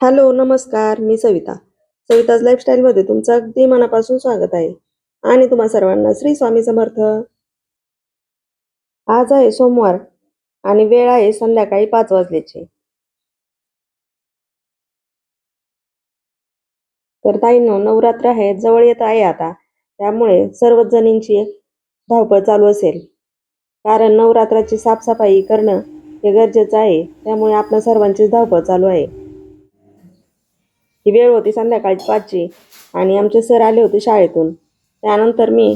Hello नमस्कार मी सविता. सविताज लाईफस्टाईलमध्ये तुमचं अगदी मनापासून स्वागत आहे. आणि तुम्हा सर्वांना श्री स्वामी समर्थ. आज आहे सोमवार आणि वेळ आहे संध्याकाळी पाच वाजल्याची. तर ताईंनो नवरात्र आहे जवळ येत आहे आता. त्यामुळे सर्वच जणींची धावपळ चालू असेल. कारण नवरात्राची साफसफाई करणं हे गरजेचं आहे. त्यामुळे आपल्या सर्वांचीच धावपळ चालू आहे. ही वेळ होती संध्याकाळची पाचची. आणि आमचे सर आले होते शाळेतून. त्यानंतर मी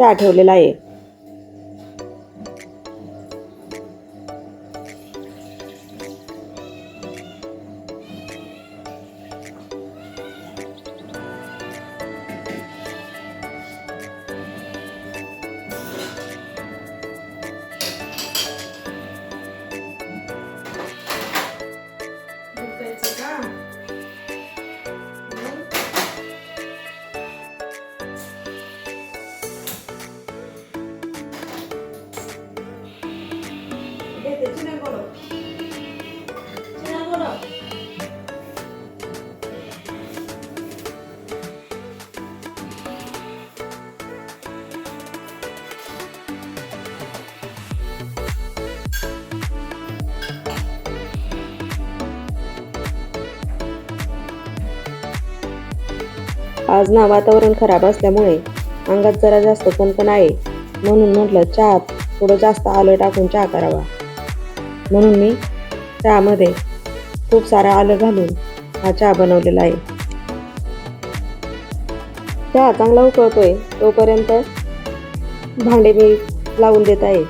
चहा ठेवलेला आहे. आज ना वातावरण खराब असल्यामुळे अंगात जरा जास्त पण आहे. म्हणून म्हटलं चहा थोडं जास्त आलं टाकून चहा करावा. म्हणून मी चहामध्ये खूप सारा आलं घालून हा चहा बनवलेला आहे. चहा चांगला उकळतोय तोपर्यंत भांडे मी लावून देत आहे.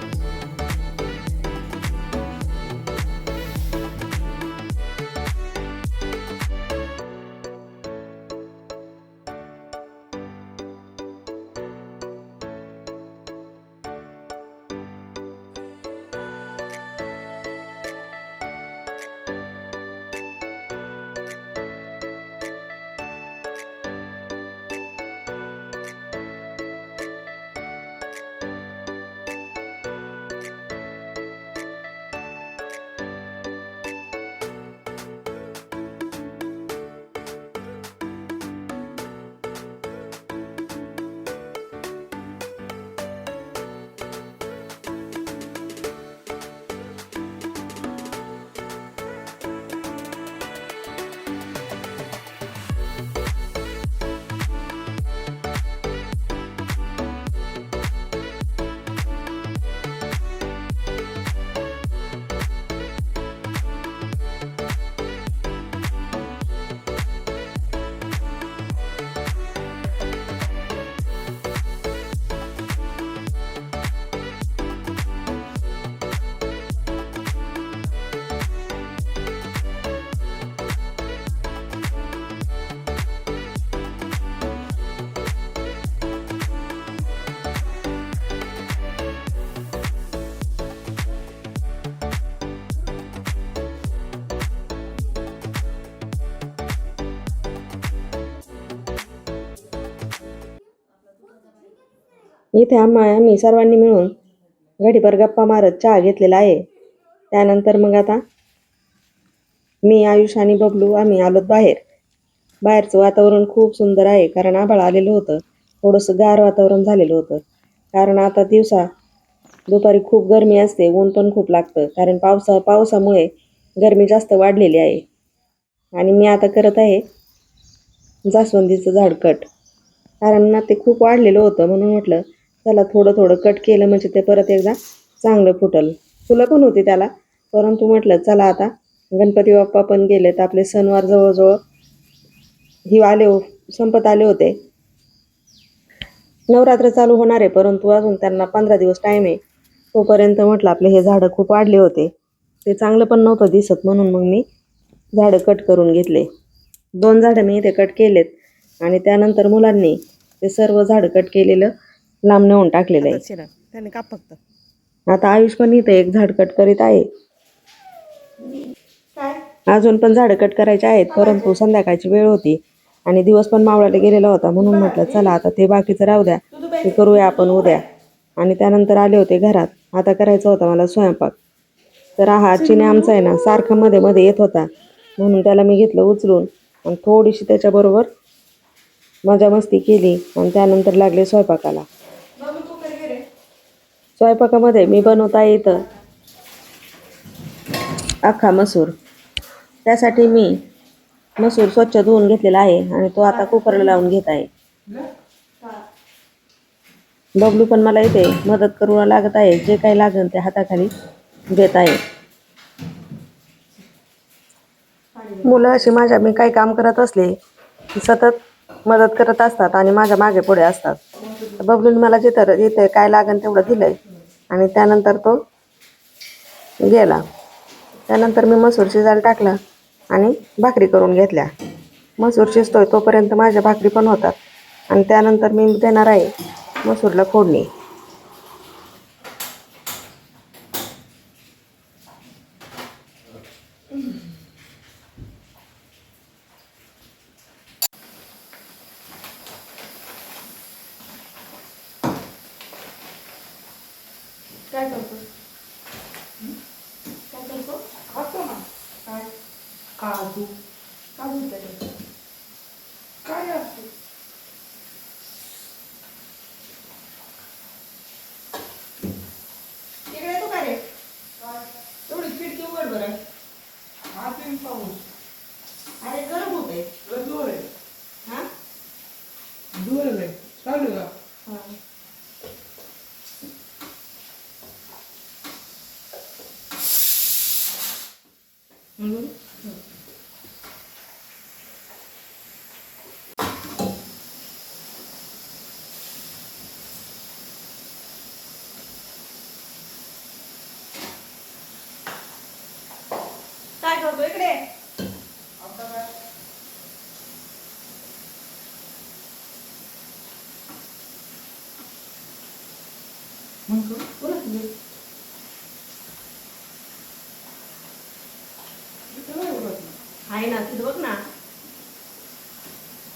इथे आम्हा आम्ही सर्वांनी मिळून घडीभर गप्पा मारत चहा घेतलेला आहे. त्यानंतर मग आता मी आयुष आणि बबलू आम्ही आलोत बाहेर. बाहेरचं वातावरण खूप सुंदर आहे कारण आभाळ आलेलं होतं. थोडंसं गार वातावरण झालेलं होतं. कारण आता दिवसा दुपारी खूप गरमी असते ऊन पण खूप लागतं. कारण पावसा पावसामुळे गरमी जास्त वाढलेली आहे. आणि मी आता करत आहे जास्वंदीचं झाड कट कारण ना ते खूप वाढलेलं होतं म्हणून म्हटलं त्याला थोडं थोडं कट केलं म्हणजे ते परत एकदा चांगलं फुटल. फुलं पण होती त्याला. परंतु म्हटलं चला आता. गणपती बाप्पा पण गेले तर आपले सणवार जवळजवळ ही आले हो संपत आले होते. नवरात्र चालू होणार आहे परंतु अजून त्यांना पंधरा दिवस टाईम आहे. तोपर्यंत म्हटलं आपले हे झाडं खूप वाढले होते. ते चांगलं पण नव्हतं दिसत म्हणून मग मी झाडं कट करून घेतले. दोन झाडं मी इथे कट केलेत. आणि त्यानंतर मुलांनी ते सर्व झाडं कट केलेलं. लांब नेऊन टाकलेलं आहे. त्याने का फक्त. आता आयुष पण इथे एक झाड कट करीत आहे. अजून पण झाडं कट करायचे आहेत परंतु संध्याकाळची वेळ होती आणि दिवस पण मावळायला गेलेला होता म्हणून म्हटलं चला आता ते बाकीचं राहू द्या ते करूया आपण उद्या. आणि त्यानंतर आले होते घरात. आता करायचा होता मला स्वयंपाक. तर हा चिने आमचा आहे ना सारखा मध्ये मध्ये येत होता. म्हणून त्याला मी घेतलं उचलून आणि थोडीशी त्याच्याबरोबर मजा मस्ती केली आणि त्यानंतर लागले स्वयंपाकाला. स्वयंपाकामध्ये मी बनवता येतं. अख्खा मसूर. त्यासाठी मी मसूर स्वच्छ धुवून घेतलेला आहे आणि तो आता कुकरला लावून घेत आहे. बबलू पण मला इथे मदत करू लागत आहे. जे काही लागेल ते हाताखाली देत आहे. मुलं अशी माझ्या मी काही काम करत असले की सतत मदत करत असतात आणि माझ्या मागे पुढे असतात. बबलून मला जिथं जिथे काय लागेल तेवढं दिलंय. आणि त्यानंतर तो गेला. त्यानंतर मी मसूर शिजायला टाकला आणि भाकरी करून घेतल्या. मसूर शिजतोय तोपर्यंत माझ्या भाकरी पण होतात. आणि त्यानंतर मी देणार आहे मसूरला फोडणी. काय करतो? काय करतो? खातो ना. काय? काजू. काजू त्याच्यात काय असते? तिकडे येतो का रे? एवढी खिडकी उघड बरं. हा पाऊस अरे गरम होते आहे हा जोर आहे चालू का हा. म्हणून काय करतो इकडे मग करू. बोला तुम्ही इथं नाही बोलत ना. आहे ना तिथं बघ ना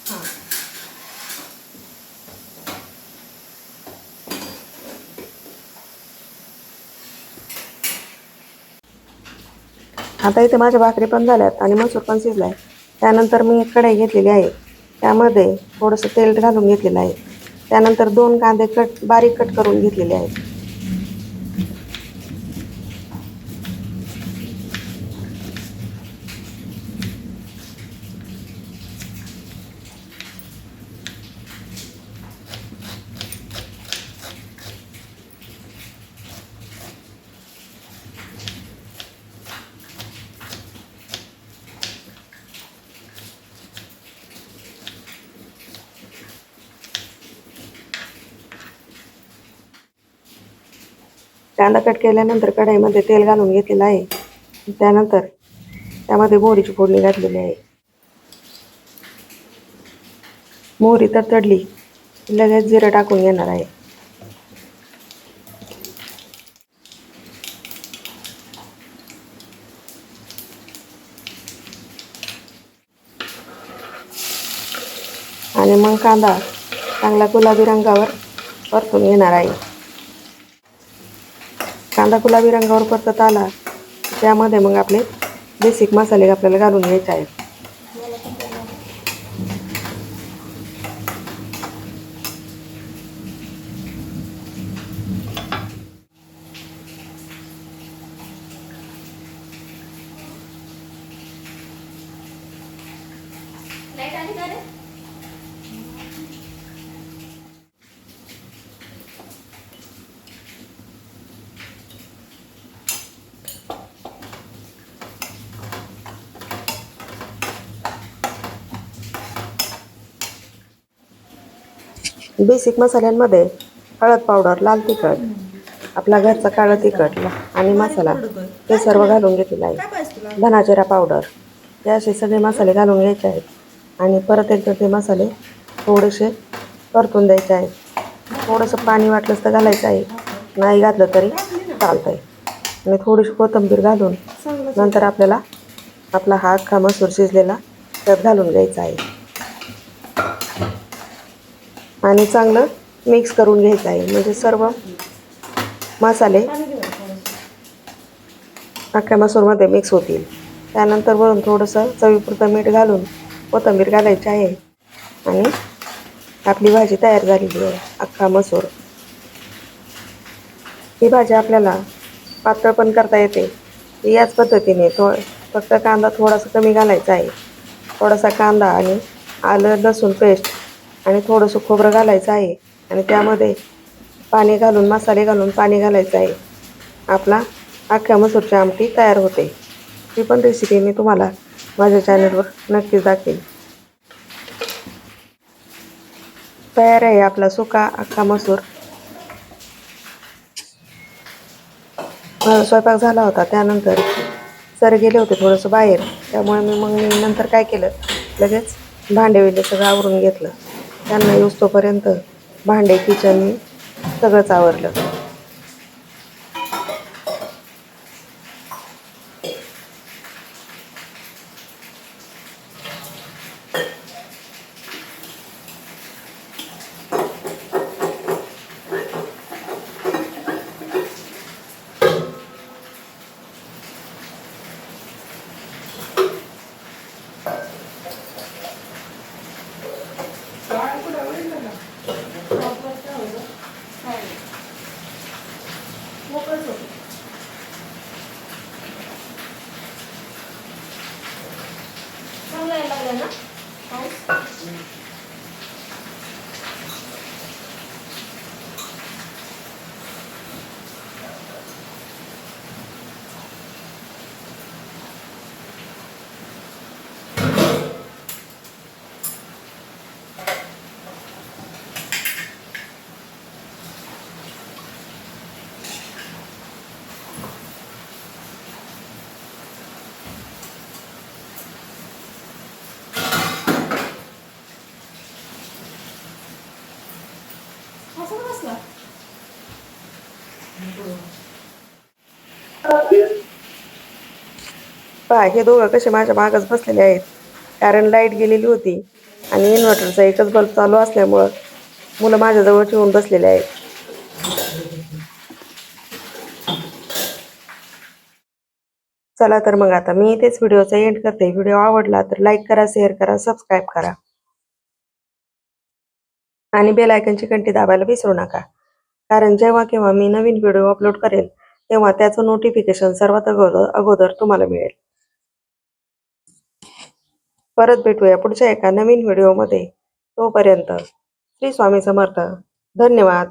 हा आता इथे माझ्या भाकरी पण झाल्यात आणि मसूर पण शिजला आहे त्यानंतर मी एक कढई घेतलेली आहे. त्यामध्ये थोडंसं तेल घालून घेतलेलं आहे. त्यानंतर दोन कांदे कट बारीक कट करून घेतलेले आहेत. कांदा कट केल्यानंतर कढईमध्ये तेल घालून घेतलेलं आहे. त्यानंतर त्यामध्ये मोहरीची फोडणी घातलेली आहे. मोहरी तर तडली लगेच जिरं टाकून घेणार आहे. आणि मग कांदा चांगला गुलाबी रंगावर परतून घेणार आहे. कांदा गुलाबी रंगावर परतत आला त्यामध्ये मग आपले बेसिक मसाले आपल्याला घालून घ्यायचे आहेत. लाइट आली का रे? बेसिक मसाल्यांमध्ये हळद पावडर लाल तिखट आपला घरचा काळं तिखट आणि मसाला हे सर्व घालून घेतलेलं आहे. काय पावडर हे असे सगळे मसाले घालून घ्यायचे आहेत. आणि परत एकदा ते मसाले थोडेसे परतून द्यायचे आहेत. थोडंसं पाणी वाटलंच तर घालायचं आहे. नाही घातलं तरी चालतं आहे आणि थोडीशी कोथिंबीर घालून नंतर आपल्याला आपला हा अख्खा मसूर शिजलेला त्यात घालून घ्यायचा आहे. आणि चांगलं मिक्स करून घ्यायचं आहे. म्हणजे सर्व मसाले अख्ख्या मसूरमध्ये मिक्स होतील. त्यानंतर वरून थोडंसं चवीपुरतं मीठ घालून कोथिंबीर घालायची आहे. आणि आपली भाजी तयार झालेली आहे अख्खा मसूर. ही भाजी आपल्याला पातळ पण करता येते. याच पद्धतीने थो फक्त कांदा थोडासा कमी घालायचा आहे. थोडासा कांदा आणि आलं लसूण पेस्ट आणि थोडंसं खोबरं घालायचं आहे. आणि त्यामध्ये पाणी घालून मसाले घालून पाणी घालायचं आहे. आपला अख्ख्या मसूरची आमटी तयार होते. ती पण रेसिपी मी तुम्हाला माझ्या चॅनलवर नक्कीच दाखवेन. तयार आहे आपला सुका अख्खा मसूर. माझा स्वयंपाक झाला होता त्यानंतर. सर गेले होते थोडंसं बाहेर. त्यामुळे मी मग मी नंतर काय केलं? लगेच भांडे वगैरे सगळं आवरून घेतलं. त्यांना येऊस तोपर्यंत भांडे किचन सगळंच आवरलं काय कुठं आवडलं का पहा हे दोघं कसे माझ्या मागच बसलेले आहेत. कारण लाइट गेलेली होती आणि इन्व्हर्टरचा एकच बल्ब चालू असल्यामुळं मुलं माझ्याजवळ ठेवून बसलेले आहेत. चला तर मग आता मी इथेच व्हिडिओचा एंड करते. व्हिडिओ आवडला तर लाईक करा शेअर करा सबस्क्राईब करा. आणि बेल आयकनची घंटी दाबायला विसरू नका. कारण जेव्हा केव्हा मी नवीन व्हिडिओ अपलोड करेल तेव्हा त्याचं नोटिफिकेशन सर्वात अगोदर अगोदर तुम्हाला मिळेल. परत भेटूया पुढच्या एका नवीन व्हिडिओमध्ये तोपर्यंत श्री स्वामी समर्थ. धन्यवाद.